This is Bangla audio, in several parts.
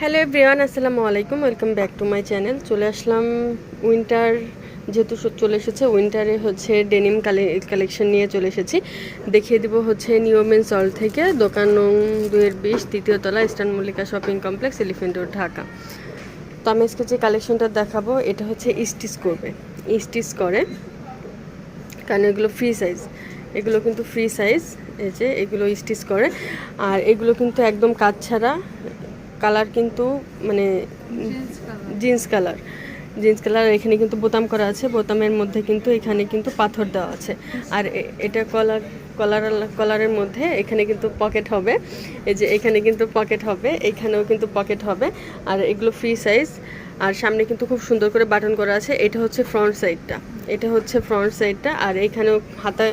হ্যালো এভরিওয়ান আসসালামু আলাইকুম welcome back to my channel চলে আসলাম উইন্টার যেহেতু চলে এসেছে উইন্টারে হচ্ছে ডেনিম কালেকশন নিয়ে চলে এসেছি। দেখিয়ে দিব হচ্ছে নিয়মেন সল থেকে দোকান নং দুয়ের বিশ, তৃতীয় তলা eastern Mallika shopping complex elephant road Dhaka. তো আমি আজকে যে কালেকশনটা দেখাবো, এটা হচ্ছে স্টিচ করবে স্টিচ করে কারণ এগুলো ফ্রি সাইজ এগুলো কিন্তু ফ্রি সাইজ এই যে এগুলো স্টিচ করে আর এগুলো কিন্তু একদম কাজ ছাড়া কালার কিন্তু মানে জিন্স কালার। জিন্স কালার এখানে কিন্তু বোতাম করা আছে। বোতামের মধ্যে কিন্তু এখানে কিন্তু পাথর দেওয়া আছে। আর এটা কলার কলার কলারের মধ্যে এখানে কিন্তু পকেট হবে। এই যে এখানে কিন্তু পকেট হবে এখানেও কিন্তু পকেট হবে। আর এগুলো ফ্রি সাইজ। আর সামনে কিন্তু খুব সুন্দর করে বাটন করা আছে। এটা হচ্ছে ফ্রন্ট সাইডটা। এটা হচ্ছে ফ্রন্ট সাইডটা। আর এখানেও হাতা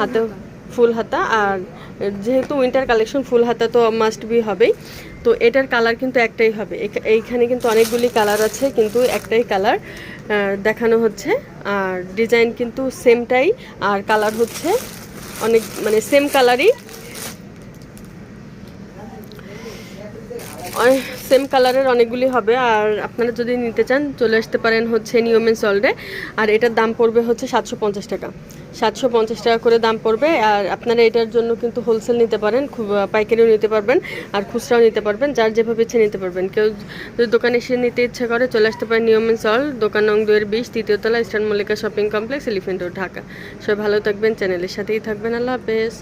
হাতা ফুল হাতা আর যেহেতু উইন্টার কালেকশন ফুল হাতা তো মাস্ট বি হবেই। তো এটার কালার কিন্তু একটাই হবে। এইখানে কিন্তু অনেকগুলি কালার আছে, কিন্তু একটাই কালার দেখানো হচ্ছে। আর ডিজাইন কিন্তু সেমটাই আর কালার হচ্ছে অনেক মানে সেম কালারই সেম কালারের অনেকগুলি হবে। আর আপনারা যদি নিতে চান, চলে আসতে পারেন হচ্ছে নিয়মেন সল্টে আর এটার দাম পড়বে হচ্ছে সাতশো পঞ্চাশ টাকা। সাতশো পঞ্চাশ টাকা করে দাম পড়বে। আর আপনারা এটার জন্য কিন্তু হোলসেল নিতে পারেন, খুব পাইকারিও নিতে পারবেন আর খুচরাও নিতে পারবেন, যার যেভাবে ইচ্ছে নিতে পারবেন। কেউ যদি দোকানে এসে নিতে ইচ্ছে করে, চলে আসতে পারেন নিয়মেন সল দোকান নং দুয়ের বিশ, তৃতীয় তলা eastern Mallika shopping complex, elephant road, Dhaka. সবাই ভালো থাকবেন, চ্যানেলের সাথেই থাকবেন। আল্লাহ হাফেজ।